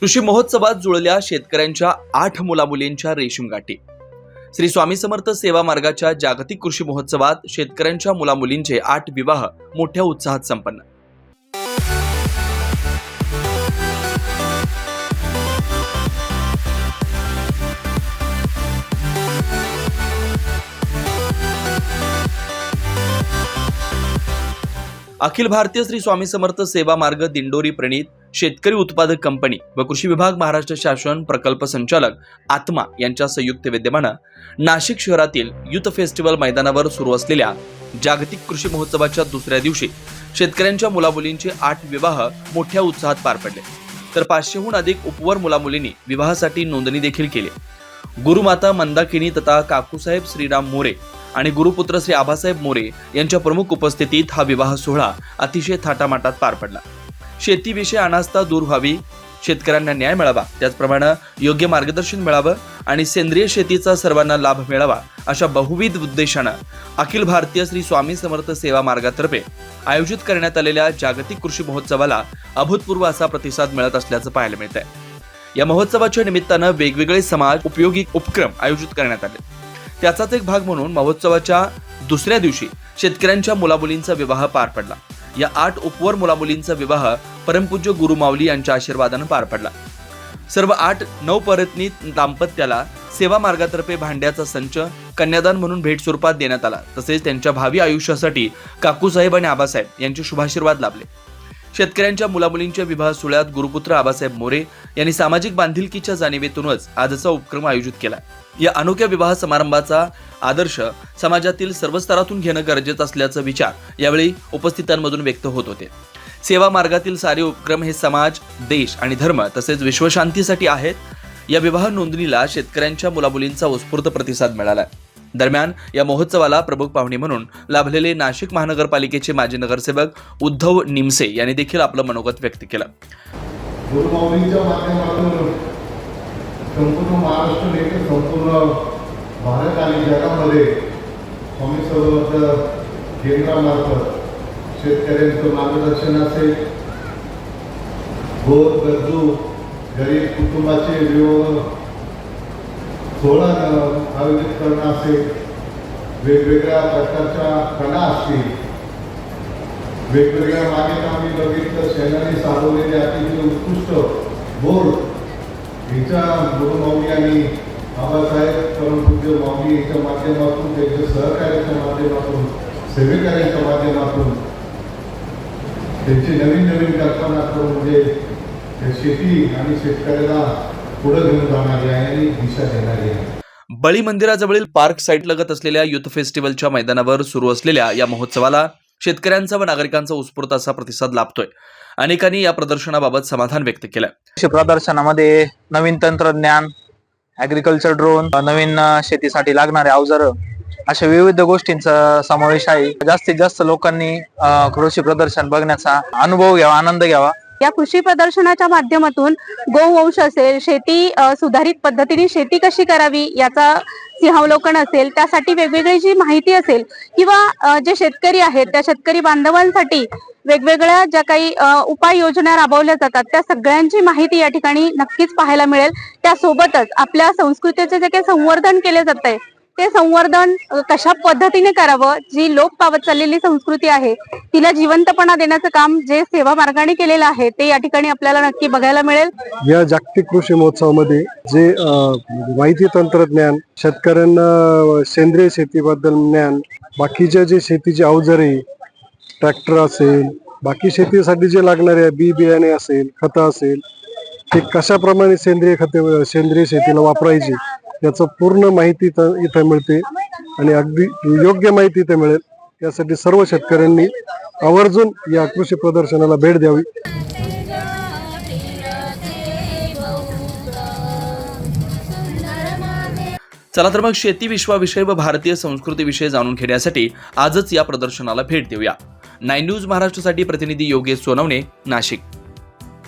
कृषी महोत्सवात जुळल्या शेतकऱ्यांच्या आठ मुलामुलींच्या रेशीम गाठी. श्री स्वामी समर्थ सेवा मार्गाच्या जागतिक कृषी महोत्सवात शेतकऱ्यांच्या मुलामुलींचे आठ विवाह मोठ्या उत्साहात संपन्न. अखिल भारतीय श्री स्वामी समर्थ सेवा मार्ग दिंडोरी प्रणीत शेतकरी उत्पादक कंपनी व कृषी विभाग महाराष्ट्र शासन प्रकल्प संचालक आत्मा यांच्या संयुक्त विद्यमानं नाशिक शहरातील युथ फेस्टिवल मैदानावर सुरू असलेल्या जागतिक कृषी महोत्सवाच्या दुसऱ्या दिवशी शेतकऱ्यांच्या मुलामुलींचे आठ विवाह मोठ्या उत्साहात पार पडले. तर पाचशेहून अधिक उपवर मुलामुलींनी विवाहासाठी नोंदणी देखील केली. गुरुमाता मंदाकिनी तथा काकूसाहेब श्रीराम मोरे आणि गुरुपुत्र श्री आबासाहेब मोरे यांच्या प्रमुख उपस्थितीत हा विवाह सोहळा अतिशय थाटामाटात पार पडला. शेतीविषयी अनास्था दूर व्हावी शेतकऱ्यांना न्याय मिळावा त्याचप्रमाणे योग्य मार्गदर्शन मिळावं आणि सेंद्रिय शेतीचा सर्वांना लाभ मिळावा अशा बहुविध उद्देशानं अखिल भारतीय श्री स्वामी समर्थ सेवा मार्गातर्फे आयोजित करण्यात आलेल्या जागतिक कृषी महोत्सवाला अभूतपूर्व असा प्रतिसाद मिळत असल्याचं पाहायला मिळत आहे या महोत्सवाच्या निमित्तानं वेगवेगळे समाज उपयोगी उपक्रम आयोजित करण्यात आले. त्याचाच एक भाग म्हणून महोत्सवाच्या दुसऱ्या दिवशी शेतकऱ्यांच्या मुलामुलींचा विवाह पार पडला. या आठ उपवर मुलामुलींचा विवाह परमपूज्य गुरु माऊली यांच्या आशीर्वादानं पार पडला. सर्व आठ नवपरत्नी दाम्पत्याला सेवा मार्गातर्फे भांड्याचा संच कन्यादान म्हणून भेट स्वरूपात देण्यात आला. तसेच त्यांच्या भावी आयुष्यासाठी काकूसाहेब आणि आबासाहेब यांचे शुभाशीर्वाद लाभले. शेतकऱ्यांच्या मुलामुलींच्या विवाह सोहळ्यात गुरुपुत्र आबासाहेब मोरे यांनी सामाजिक बांधिलकीच्या जाणीवेतूनच आजचा उपक्रम आयोजित केला. या अनोख्या विवाह समारंभाचा आदर्श समाजातील सर्व स्तरातून घेणं गरजेचं असल्याचा विचार यावेळी उपस्थितांमधून व्यक्त होत होते. सेवा मार्गातील सारे उपक्रम हे समाज देश आणि धर्म तसेच विश्वशांतीसाठी आहेत. या विवाह नोंदणीला शेतकऱ्यांच्या मुलामुलींचा उत्स्फूर्त प्रतिसाद मिळाला. दरम्यान या महोत्सवाला प्रमुख पाहुणे म्हणून लाभलेले नाशिक महानगरपालिकेचे माजी नगरसेवक उद्धव निमसे यांनी देखील आपलं मनोगत व्यक्त केलं. संपूर्ण महाराष्ट्र नेते संपूर्ण भारत आणि जगामध्ये स्वामी समर्थ केंद्रामार्फत शेतकऱ्यांचं मार्गदर्शन असेल. गोर गरजू गरीब कुटुंबाचे विवाह सोहळा आयोजित करणं असेल वेगवेगळ्या प्रकारच्या कला असतील. वेगवेगळ्या मागेत आम्ही बघितलं शेणाने साधवलेले अतिशय उत्कृष्ट बोर्ड. हिच्या गुरुमाऊली आणि बाबासाहेब परमपूज्य माऊली यांच्या माध्यमातून त्यांच्या सहकार्याच्या माध्यमातून सेवेकऱ्यांच्या माध्यमातून त्यांची नवीन नवीन कल्पना करून म्हणजे शेती आणि शेतकऱ्याला पुढे घेऊन जाणारी आहे आणि दिशा देणारी आहे. बळी मंदिराजवळील पार्क साईट लगत असलेल्या युथ फेस्टिवलच्या मैदानावर सुरू असलेल्या या महोत्सवाला शेतकऱ्यांचा व नागरिकांचा उत्स्फूर्त असा प्रतिसाद लाभतोय. अनेकांनी या प्रदर्शनाबाबत समाधान व्यक्त केलं कृषी प्रदर्शनामध्ये नवीन तंत्रज्ञान ऍग्रिकल्चर ड्रोन नवीन शेतीसाठी लागणारे अवजार अशा विविध गोष्टींचा समावेश आहे. जास्तीत जास्त लोकांनी कृषी प्रदर्शन बघण्याचा अनुभव घ्यावा आनंद घ्यावा. या कृषी प्रदर्शनाच्या माध्यमातून गोवंश असेल शेती सुधारित पद्धतीने शेती कशी करावी याचा सिंहावलोकन असेल त्यासाठी वेगवेगळी जी माहिती असेल किंवा जे शेतकरी आहेत त्या शेतकरी बांधवांसाठी वेगवेगळ्या ज्या काही उपाययोजना राबवल्या जातात त्या सगळ्यांची माहिती या ठिकाणी नक्कीच पाहायला मिळेल. त्यासोबतच आपल्या संस्कृतीचे जे काही संवर्धन केले जात आहे ते संवर्धन कशा पद्धतीने करावं? जी लोप पावत चाललेली संस्कृती आहे तिला जिवंतपणा देण्याचं काम जे सेवा मार्गाने केलेलं आहे ते या ठिकाणी आपल्याला नक्की बघायला मिळेल. या जागतिक कृषी महोत्सवामध्ये जे माहिती तंत्रज्ञान शेतकऱ्यांना सेंद्रिय शेतीबद्दल ज्ञान बाकीच्या जे शेतीचे अवजारे ट्रॅक्टर असेल बाकी शेतीसाठी जे लागणारे बी बियाणे असेल खतं असेल ते कशाप्रमाणे सेंद्रिय खते सेंद्रिय शेतीला वापरायची याचं पूर्ण माहिती इथं इथं मिळते आणि अगदी योग्य माहिती इथं मिळेल. यासाठी सर्व शेतकऱ्यांनी आवर्जून या कृषी प्रदर्शनाला भेट द्यावी. चला तर मग शेती विश्वाविषयी व भारतीय संस्कृतीविषयी जाणून घेण्यासाठी आजच या प्रदर्शनाला भेट देऊया. नाईन न्यूज महाराष्ट्रासाठी प्रतिनिधी योगेश सोनवणे नाशिक.